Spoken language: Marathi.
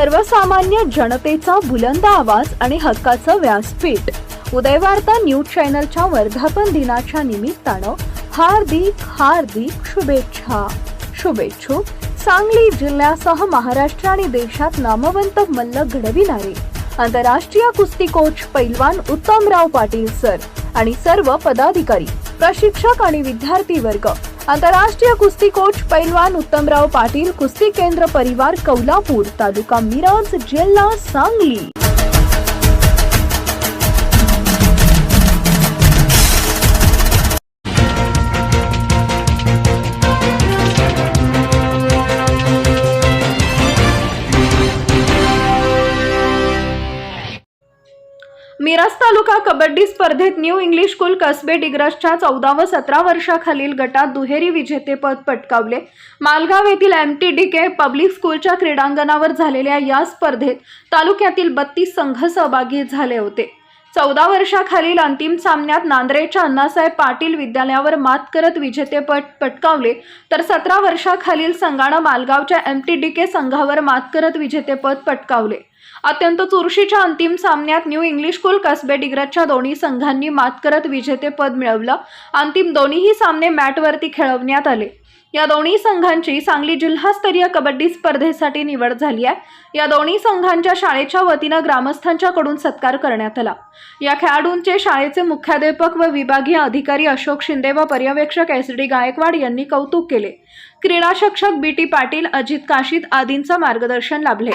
सर्वसामान्य जनतेचा बुलंद आवाज आणि हक्काचं व्यासपीठ. उदयवार्ता न्यूज चॅनलच्या वर्धापन दिनाच्या निमित्तानं हार्दिक हार्दिक शुभेच्छा. शुभेच्छुक सांगली जिल्ह्यासह महाराष्ट्र आणि देशात नामवंत मल्ल घडविणारे. आंतरराष्ट्रीय कुस्ती कोच पैलवान उत्तमराव पाटील सर आणि सर्व पदाधिकारी प्रशिक्षक आणि विद्यार्थी वर्ग आंतरराष्ट्रीय कुस्ती कोच पैलवान उत्तमराव पाटील कुस्ती केंद्र परिवार कौलापूर तालुका मिरज जिल्हा सांगली. मिरज तालुका कबड्डी स्पर्धेत न्यू इंग्लिश स्कूल कसबे डिग्रसच्या चौदा व सतरा वर्षाखालील गटात दुहेरी विजेतेपद पटकावले. मालगाव येथील M T D K public स्कूलच्या क्रीडांगणावर झालेल्या या स्पर्धेत तालुक्यातील बत्तीस संघ सहभागी झाले होते. चौदा वर्षाखालील अंतिम सामन्यात नांद्रेच्या अण्णासाहेब पाटील विद्यालयावर मात करत विजेतेपद पटकावले तर सतरा वर्षाखालील संघानं मालगावच्या एम टी डी के संघावर मात करत विजेतेपद पटकावले. अत्यंत चुरशीच्या अंतिम सामन्यात न्यू इंग्लिश स्कूल कसबे डिग्रजच्या दोन्ही संघांनी मात करत विजेतेपद मिळवलं. अंतिम दोन्हीही सामने मॅटवरती खेळवण्यात आले. या दोन्ही संघांची सांगली जिल्हास्तरीय कबड्डी स्पर्धेसाठी निवड झाली आहे. या दोन्ही संघांच्या शाळेच्या वतीनं ग्रामस्थांच्याकडून सत्कार करण्यात आला. या खेळाडूंचे शाळेचे मुख्याध्यापक व विभागीय अधिकारी अशोक शिंदे व पर्यवेक्षक एस डी गायकवाड यांनी कौतुक केले. क्रीडा शिक्षक बी टी पाटील अजित काशीद आदींचं मार्गदर्शन लाभले.